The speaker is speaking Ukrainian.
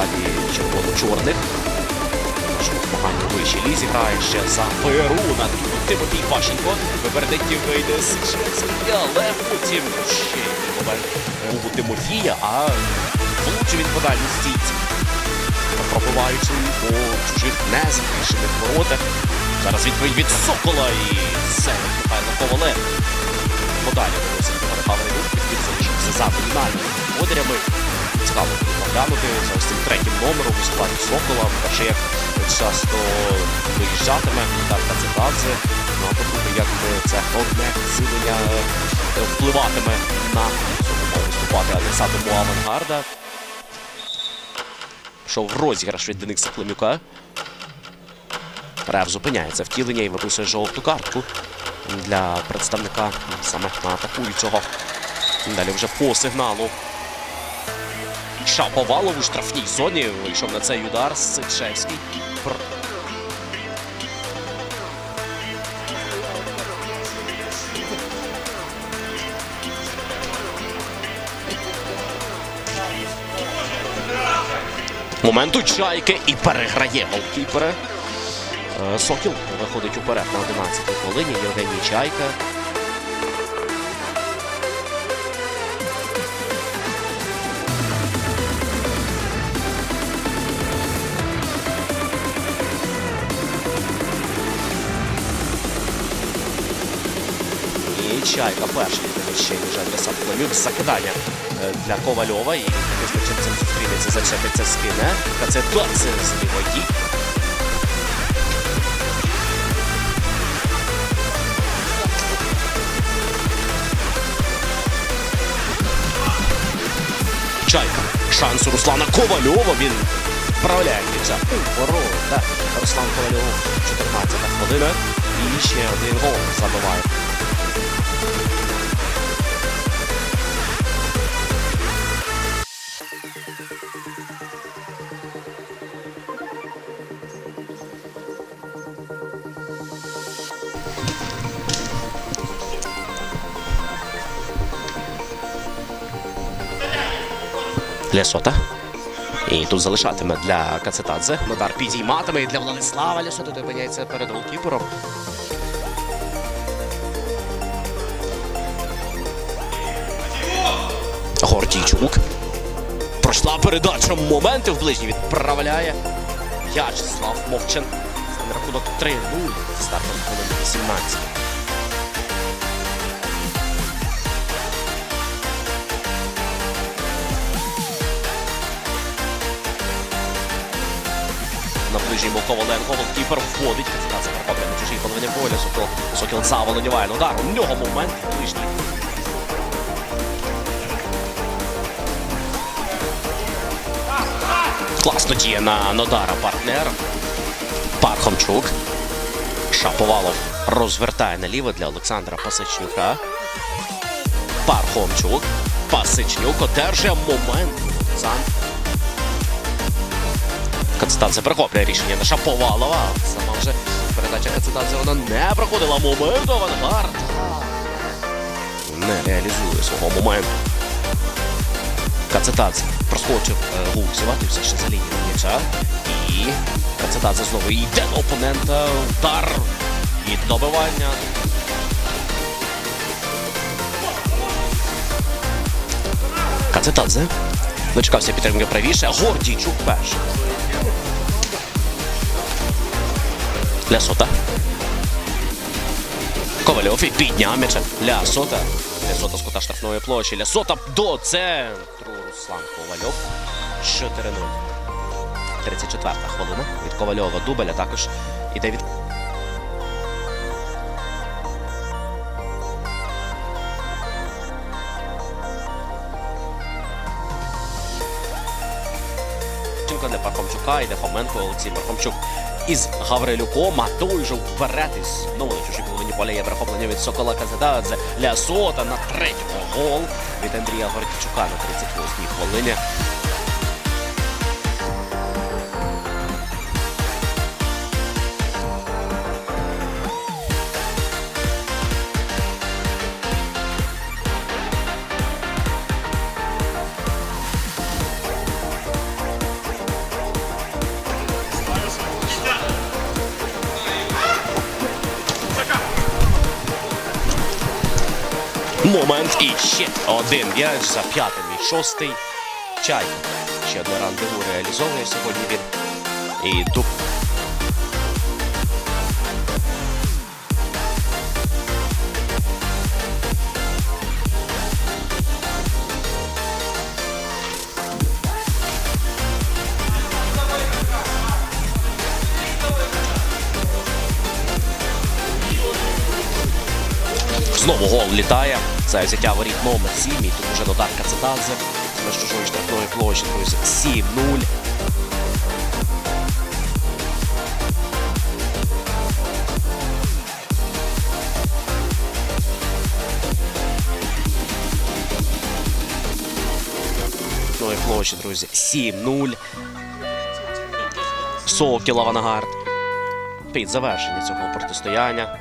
складі червоно-чорних. Що в поганій лізі грає ще за Перуна. Тут Тимотій Пащенко. Випередить вийде з Чеський, але потім ще момент у Тимофія, а влучив він подальні стійці. Пробиваючи по чужих незахищених воротах. Зараз відповідь від Сокола і це Михайло Ковалев. Подалі досить Гаврилюк, який залишився за номінальними господарями. Цікаво поглянути за ось цим третім номером у складі Сокола. Перше, як часто виїжджатиме Дарка Цитадзе. Ну а по-друге, як це одне підсилення е, впливатиме на цьому виступати Олександру Авангарда. Пішов розіграш від Дениса Климюка. Рев зупиняється втілення і виписує жовту картку для представника саме атакуючого. Далі вже по сигналу. Шаповалов у штрафній зоні вийшов на цей удар Сичевський. Пр- Момент чайки і переграє голкіпера. Е, Сокіл виходить уперед на 11-й хвилині. Євгеній Чайка. Чайка перший ще ніж адресат Климюк. Закидання е, для Ковальова. І визначенцем зустрінеться, зачепиться, скине. Та це Донце з лівої. Чайка. Шанс у Руслана Ковальова. Він вправляє м'яча у ворота. Руслан Ковальов. 14 хвилина. І ще один гол забиває. Лесота. І тут залишатиме для Кацетадзе. Удар підійматиме і для Владислава Лесота опиняється перед голкіпером. Гордійчук. Пройшла передача. Моменти в ближній відправляє. В'ячеслав Мовчан. Стане рахунок 3-0. Стартом хвилини 18. На ближньому Коваленко, голкіпер вводить. Кацетадзе переходить на чужій половині поля. Сокіл заволодіває удар. У нього момент ближній. Класно діє на Нодара партнер. Пархомчук. Шаповалов розвертає наліво для Олександра Пасичнюка. Пархомчук. Пасичнюк одержує момент. Сам. Кацетадзе перехоплює рішення на Шаповалова. Сама вже передача Кацетадзе вона не проходила моменту. Авангард. Не реалізує свого моменту. Кацетадзе проскочив е, Гулсєва, все ще за лінією м'яча. І Кацетадзе знову йде опонента. Удар і добивання. Кацетадзе. Дочекався підтримки правіше. Гордійчук перший. Лясота. Ковальов і підняв м'яча. Лясота. Лясота з кута штрафної площі. Лясота до центру. Руслан Ковальов. 4-0. 34 хвилина. Від Ковальова дубеля також іде від. Для Пархомчука, йде Хоменко, Олексій Пархомчук із Гаврилюком, а той же вперед із знову на чужій половині поля є перехоплення від Сокола Казададзе. Лясота на третьому гол від Андрія Гордійчука на 38-й хвилині. Момент. І ще один м'яч за п'ятим і шостий. Чайка. Ще одне рандеву реалізовує сьогодні він. І тут Знову гол літає. Це взяття воріт номер 7. І тут уже додар Кацетадзе. З чужої штрафної площі, друзі. 7-0. Площі, друзі. 7-0. Сокіл Авангард. Під завершення цього протистояння